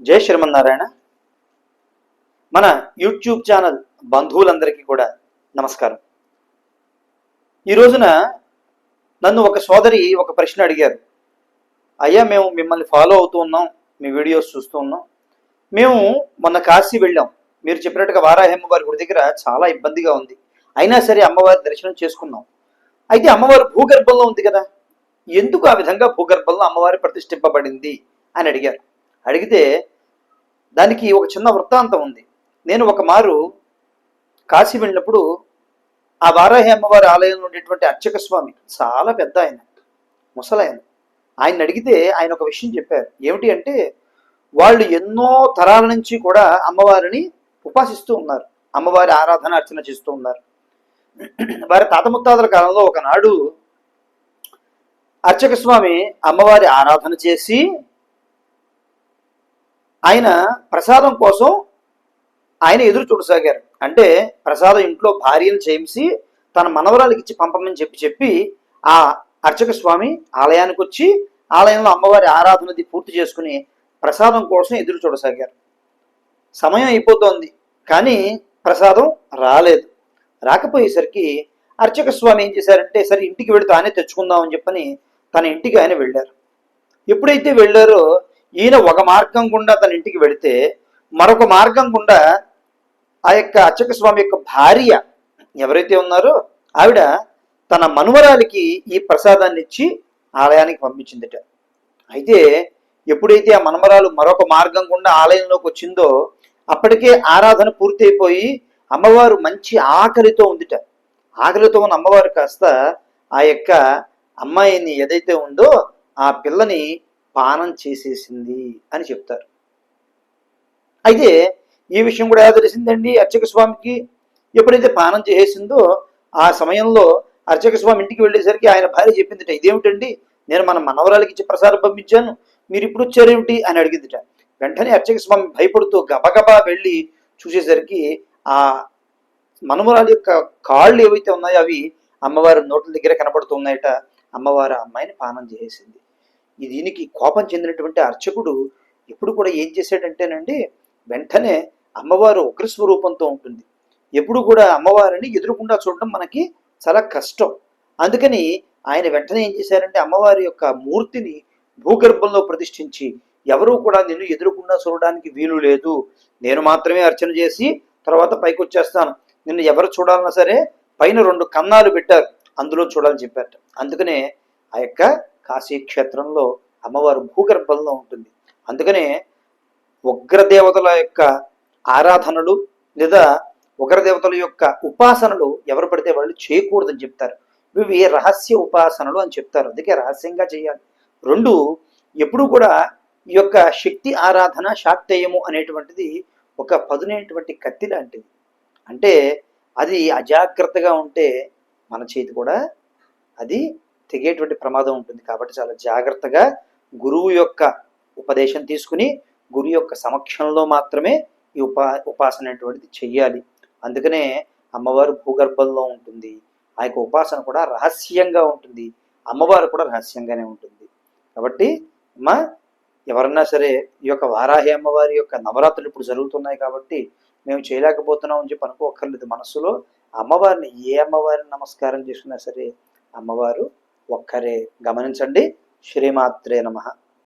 జై శ్రీమన్నారాయణ మన YouTube channel బంధువులందరికీ కూడా నమస్కారం. ఈ రోజున నన్ను ఒక సోదరి ఒక ప్రశ్న అడిగారు. అయ్యా మేము మిమ్మల్ని ఫాలో అవుతూ ఉన్నాం మీ వీడియోస్ చూస్తూ ఉన్నాం. మేము మొన్న కాశీ వెళ్ళాం. మీరు చెప్పినట్టుగా వారాహి అమ్మవారి గుడి దగ్గర చాలా ఇబ్బందిగా ఉంది. అయినా సరే అమ్మవారి దర్శనం చేసుకున్నాం. అయితే అమ్మవారు భూగర్భంలో ఉంది కదా. ఎందుకు ఆ విధంగా భూగర్భంలో అమ్మవారి ప్రతిష్ఠింపబడింది అని అడిగారు. అడిగితే దానికి ఒక చిన్న వృత్తాంతం ఉంది. నేను ఒక మారు కాశీ వెళ్ళినప్పుడు ఆ వారాహి అమ్మవారి ఆలయంలో ఉండేటువంటి అర్చక స్వామి చాలా పెద్ద ఆయన ముసలాయన ఆయన అడిగితే ఆయన ఒక విషయం చెప్పారు. ఏమిటి అంటే వాళ్ళు ఎన్నో తరాల నుంచి కూడా అమ్మవారిని ఉపాసిస్తూ ఉన్నారు. అమ్మవారి ఆరాధన అర్చన చేస్తూ ఉన్నారు. వారి తాత ముత్తాతల కాలంలో ఒకనాడు అర్చక స్వామి అమ్మవారి ఆరాధన చేసి ఆయన ప్రసాదం కోసం ఆయన ఎదురు చూడసాగారు. అంటే ప్రసాదం ఇంట్లో భార్యను చేయించి తన మనవరాలకి ఇచ్చి పంపమని చెప్పి చెప్పి ఆ అర్చక స్వామి ఆలయానికి వచ్చి ఆలయంలో అమ్మవారి ఆరాధనది పూర్తి చేసుకుని ప్రసాదం కోసం ఎదురు చూడసాగారు. సమయం అయిపోతోంది కానీ ప్రసాదం రాలేదు. రాకపోయేసరికి అర్చక స్వామి ఏం చేశారంటే సరే ఇంటికి వెళితే తానే తెచ్చుకుందామని చెప్పని తన ఇంటికి ఆయన వెళ్ళారు. ఎప్పుడైతే వెళ్ళారో ఈయన ఒక మార్గం గుండా తన ఇంటికి వెళితే మరొక మార్గం గుండా ఆ యొక్క అర్చక స్వామి యొక్క భార్య ఎవరైతే ఉన్నారో ఆవిడ తన మనుమరాలికి ఈ ప్రసాదాన్ని ఇచ్చి ఆలయానికి పంపించిందిట. అయితే ఎప్పుడైతే ఆ మనమరాలు మరొక మార్గం గుండా ఆలయంలోకి వచ్చిందో అప్పటికే ఆరాధన పూర్తయిపోయి అమ్మవారు మంచి ఆకలితో ఉందిట. ఆకలితో ఉన్న అమ్మవారు కాస్త ఆ యొక్క అమ్మాయిని ఏదైతే ఉందో ఆ పిల్లని పానం చేసేసింది అని చెప్తారు. అయితే ఈ విషయం కూడా ఎలా తెలిసిందండి? అర్చక స్వామికి ఎప్పుడైతే పానం చేసేసిందో ఆ సమయంలో అర్చక స్వామి ఇంటికి వెళ్ళేసరికి ఆయన భార్య చెప్పిందిట ఇదేమిటండి? నేను మన మనవరాలకి ఇచ్చి ప్రసాదం పంపించాను. మీరు ఇప్పుడు వచ్చారేమిటి అని అడిగిందిట. వెంటనే అర్చక స్వామి భయపడుతూ గబగబా వెళ్ళి చూసేసరికి ఆ మనవరాలి యొక్క కాళ్ళు ఏవైతే ఉన్నాయో అవి అమ్మవారి నోట్ల దగ్గర కనపడుతున్నాయట. అమ్మవారు అమ్మాయిని పానం చేసేసింది. దీనికి కోపం చెందినటువంటి అర్చకుడు ఎప్పుడు కూడా ఏం చేశాడంటేనండి వెంటనే అమ్మవారు ఉగ్రస్వరూపంతో ఉంటుంది. ఎప్పుడు కూడా అమ్మవారిని ఎదురుకుండా చూడడం మనకి చాలా కష్టం. అందుకని ఆయన వెంటనే ఏం చేశారంటే అమ్మవారి యొక్క మూర్తిని భూగర్భంలో ప్రతిష్ఠించి ఎవరూ కూడా నిన్ను ఎదురుకుండా చూడడానికి వీలు లేదు నేను మాత్రమే అర్చన చేసి తర్వాత పైకి వచ్చేస్తాను నిన్ను ఎవరు చూడాలన్నా సరే పైన రెండు కన్నాలు పెట్టారు అందులో చూడాలని చెప్పారట. అందుకనే ఆ యొక్క కాశీ క్షేత్రంలో అమ్మవారు భూగర్భంలో ఉంటుంది. అందుకనే ఉగ్రదేవతల యొక్క ఆరాధనలు లేదా ఉగ్రదేవతల యొక్క ఉపాసనలు ఎవరు పడితే వాళ్ళు చేయకూడదని చెప్తారు. ఇవి రహస్య ఉపాసనలు అని చెప్తారు. అందుకే రహస్యంగా చేయాలి. రెండు ఎప్పుడు కూడా ఈ యొక్క శక్తి ఆరాధన శాక్తేయము అనేటువంటిది ఒక పదునైనటువంటి కత్తి లాంటిది. అంటే అది అజాగ్రత్తగా ఉంటే మన చేతి కూడా అది తెగేటువంటి ప్రమాదం ఉంటుంది. కాబట్టి చాలా జాగ్రత్తగా గురువు యొక్క ఉపదేశం తీసుకుని గురు యొక్క సమక్షంలో మాత్రమే ఈ ఉపా ఉపాసన అనేటువంటిది చెయ్యాలి. అందుకనే అమ్మవారు భూగర్భంలో ఉంటుంది. ఆ యొక్క ఉపాసన కూడా రహస్యంగా ఉంటుంది. అమ్మవారు కూడా రహస్యంగానే ఉంటుంది. కాబట్టి మా ఎవరన్నా సరే ఈ యొక్క వారాహి అమ్మవారి యొక్క నవరాత్రులు ఇప్పుడు జరుగుతున్నాయి కాబట్టి మేము చేయలేకపోతున్నాం అని చెప్పి అనుకోకర్లేదు మనస్సులో అమ్మవారిని ఏ అమ్మవారిని నమస్కారం చేసుకున్నా సరే అమ్మవారు ఒక్కరే గమనించండి. శ్రీమాత్రే నమః.